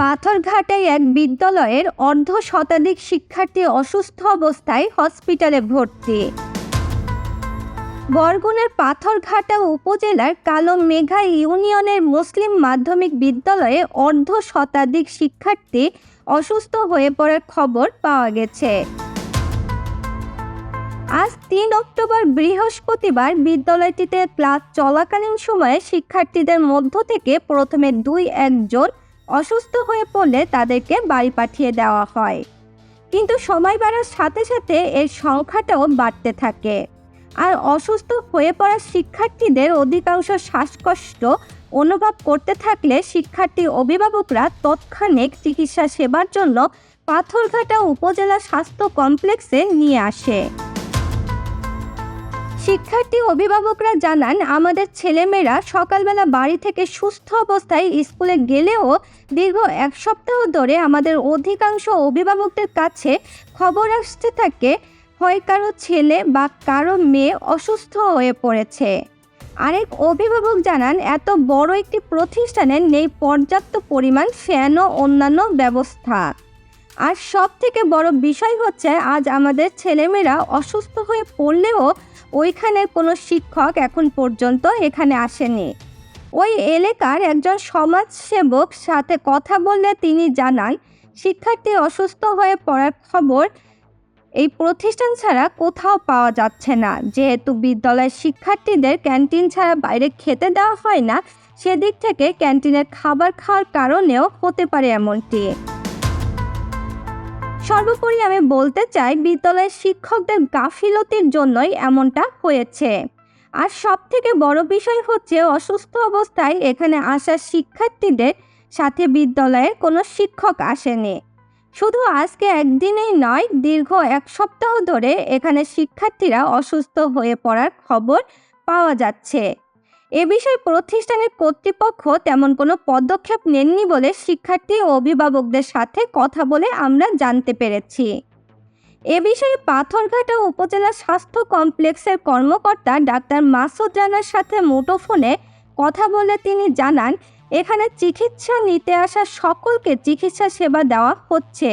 পাথরঘাটায় এক বিদ্যালয়ের অর্ধ শতাধিক শিক্ষার্থী অসুস্থ অবস্থায় হসপিটালে ভর্তি। বরগুনার পাথরঘাটা উপজেলার কালো মেঘা ইউনিয়নের মুসলিম মাধ্যমিক বিদ্যালয়ে অর্ধ শতাধিক শিক্ষার্থী অসুস্থ হয়ে পড়ার খবর পাওয়া গেছে। আজ তিন অক্টোবর বৃহস্পতিবার বিদ্যালয়টিতে ক্লাস চলাকালীন সময়ে শিক্ষার্থীদের মধ্য থেকে প্রথমে দুই একজন অসুস্থ হয়ে পড়লে তাদেরকে বাড়ি পাঠিয়ে দেওয়া হয়। কিন্তু সময় বাড়ার সাথে সাথে এর সংখ্যাটাও বাড়তে থাকে। আর অসুস্থ হয়ে পড়া শিক্ষার্থীদের অধিকাংশ শ্বাসকষ্ট অনুভব করতে থাকলে শিক্ষার্থী অভিভাবকরা তৎক্ষণিক চিকিৎসা সেবার জন্য পাথরঘাটা উপজেলা স্বাস্থ্য কমপ্লেক্সে নিয়ে আসে। শিক্ষার্থী অভিভাবকরা জানান, আমাদের ছেলেমেয়েরা সকালবেলা বাড়ি থেকে সুস্থ অবস্থায় স্কুলে গেলেও দীর্ঘ এক সপ্তাহ ধরে আমাদের অধিকাংশ অভিভাবকদের কাছে খবর আসতে থাকে, হয় কারও ছেলে বা কারও মেয়ে অসুস্থ হয়ে পড়েছে। আরেক অভিভাবক জানান, এত বড় একটি প্রতিষ্ঠানে নেই পর্যাপ্ত পরিমাণ ফ্যান ও অন্যান্য ব্যবস্থা। আর সব থেকে বড় বিষয় হচ্ছে, আজ আমাদের ছেলেমেয়েরা অসুস্থ হয়ে পড়লেও ওইখানের কোনো শিক্ষক এখন পর্যন্ত এখানে আসেনি। ওই এলাকার একজন সমাজসেবক সাথে কথা বললে তিনি জানান, শিক্ষার্থী অসুস্থ হয়ে পড়ার খবর এই প্রতিষ্ঠান ছাড়া কোথাও পাওয়া যাচ্ছে না। যেহেতু বিদ্যালয়ের শিক্ষার্থীদের ক্যান্টিন ছাড়া বাইরে খেতে দেওয়া হয় না, সেদিক থেকে ক্যান্টিনের খাবার খাওয়ার কারণেও হতে পারে এমনটি। সর্বোপরি আমি বলতে চাই, বিদ্যালয়ের শিক্ষকদের গাফিলতির জন্যই এমনটা হয়েছে। আর সব থেকে বড় বিষয় হচ্ছে, অসুস্থ অবস্থায় এখানে আসা শিক্ষার্থীদের সাথে বিদ্যালয়ের কোনো শিক্ষক আসেনি। শুধু আজকে একদিনেই নয়, দীর্ঘ এক সপ্তাহ ধরে এখানে শিক্ষার্থীরা অসুস্থ হয়ে পড়ার খবর পাওয়া যাচ্ছে। এ বিষয়ে প্রতিষ্ঠানের কর্তৃপক্ষ তেমন কোনো পদক্ষেপ নেননি বলে শিক্ষার্থী ও অভিভাবকদের সাথে কথা বলে আমরা জানতে পেরেছি। এ বিষয়ে পাথরঘাটা উপজেলা স্বাস্থ্য কমপ্লেক্সের কর্মকর্তা ডাক্তার মাসুদ রানার সাথে মুঠোফোনে কথা বলে তিনি জানান, এখানে চিকিৎসা নিতে আসা সকলকে চিকিৎসা সেবা দেওয়া হচ্ছে।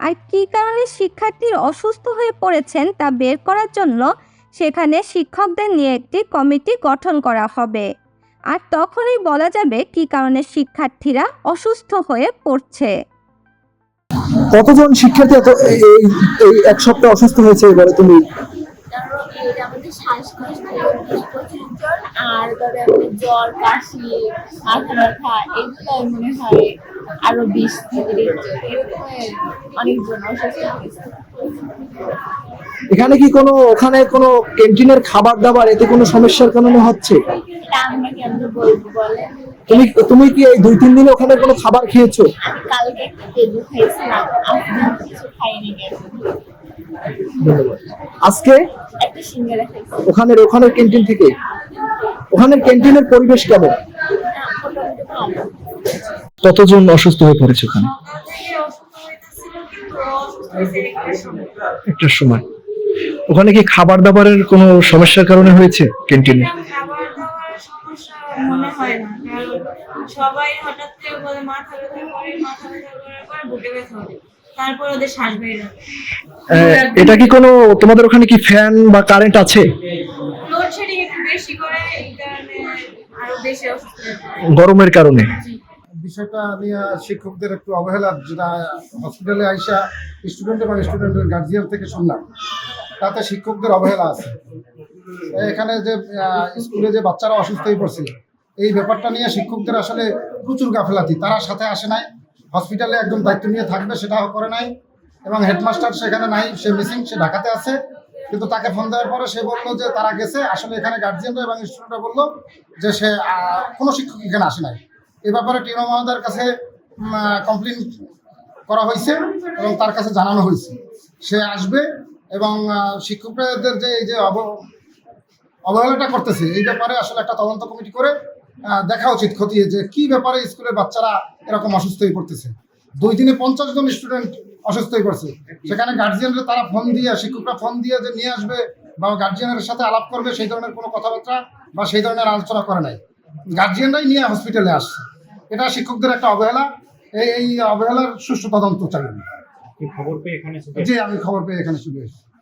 আর কী কারণে শিক্ষার্থীর অসুস্থ হয়ে পড়েছেন তা বের করার জন্য সেখানে শিক্ষকদের নিয়ে একটি কমিটি গঠন করা হবে। আর তখনই বলা যাবে কি কারণে শিক্ষার্থীরা অসুস্থ হয়ে পড়ছে। কতজন শিক্ষার্থী এত এই এক সপ্তাহ অসুস্থ হয়েছে এবারে তুমি? আর ধরে জ্বর কাশি মাথা ব্যথা এগুলো মনে হয় আরও বিশ। থেকে এরকম অনেকজন অসুস্থ হয়েছে। এখানে কি কোনো ওখানে কোনো ক্যান্টিনের খাবার দাবার এতে কোনো সমস্যার কারণে হচ্ছে? তুমি তুমি কি এই দুই তিন দিনে ওখানে কোনো খাবার খেয়েছো? আজকে? খাইছি। ওখানের ক্যান্টিন থেকে? ওখানের ক্যান্টিনের পরিবেশ কেমন? কতজন অসুস্থ হয়ে পড়েছে ওখানে? একটা সময়। ওখানে কি খাবার দাবারের কোনো সমস্যার কারণে হয়েছে ক্যান্টিনে? মনে হয় না সবাই হঠাৎ করে বলে মাথা ব্যথা করে মাথা ব্যথা করার পর বুকে ব্যথা হবে তারপর ওদের শ্বাস বের এটা কি কোনো তোমাদের ওখানে কি ফ্যান বা কারেন্ট আছে? লোডশেডিং একটু বেশি করে এই কারণে আরও বেশি অসুস্থ পড়ে। গরমের কারণে? বিষয়টা নিয়ে শিক্ষকদের একটু অবহেলা যেটা হসপিটালে আইসা স্টুডেন্ট এবং স্টুডেন্টের গার্জিয়ান থেকে শুনলাম। তাতে শিক্ষকদের অবহেলা আছে। এখানে যে স্কুলে যে বাচ্চারা অসুস্থ হয়ে পড়ছে এই ব্যাপারটা নিয়ে শিক্ষকদের আসলে প্রচুর গাফেলাতি। তারা সাথে আসে নাই হসপিটালে একদম দায়িত্ব নিয়ে থাকবে, সেটাও করে নাই, এবং হেডমাস্টার সেখানে নাই, সে মিসিং সে ঢাকাতে আছে, কিন্তু তাকে ফোন দেওয়ার পরে সে বলল যে, তারা গেছে, আসলে এখানে গার্জিয়ানরা এবং স্টুডেন্টরা বলল যে, সে কোনো শিক্ষক এখানে আসে নাই। এ ব্যাপারে টিনো মহোদয়ের কাছে কমপ্লেন করা হয়েছে এবং তার কাছে জানানো হয়েছে। সে আসবে এবং শিক্ষকদের যে এই যে অব, অবহেলাটা করতেছে, এই ব্যাপারে আসলে একটা তদন্ত কমিটি করে দেখা উচিত খতিয়ে যে কি ব্যাপারে স্কুলের বাচ্চারা এরকম অসুস্থ হয়ে পড়তেছে। দুই দিনে পঞ্চাশ জন স্টুডেন্ট অসুস্থ হয়ে পড়ছে। সেখানে গার্জিয়ানরা তারা ফোন দিয়ে, শিক্ষকরা ফোন দিয়ে যে নিয়ে আসবে বা গার্জিয়ানের সাথে আলাপ করবে, সেই ধরনের কোনো কথাবার্তা বা সেই ধরনের আলোচনা করে নাই। গার্জিয়ানরাই নিয়ে হসপিটালে আসছে। এটা শিক্ষকদের একটা অবহেলা। এই অবহেলার সুষ্ঠু তদন্ত। কি খবর পেয়ে এখানে জি আমি খবর পেয়ে এখানে চলে এসেছি।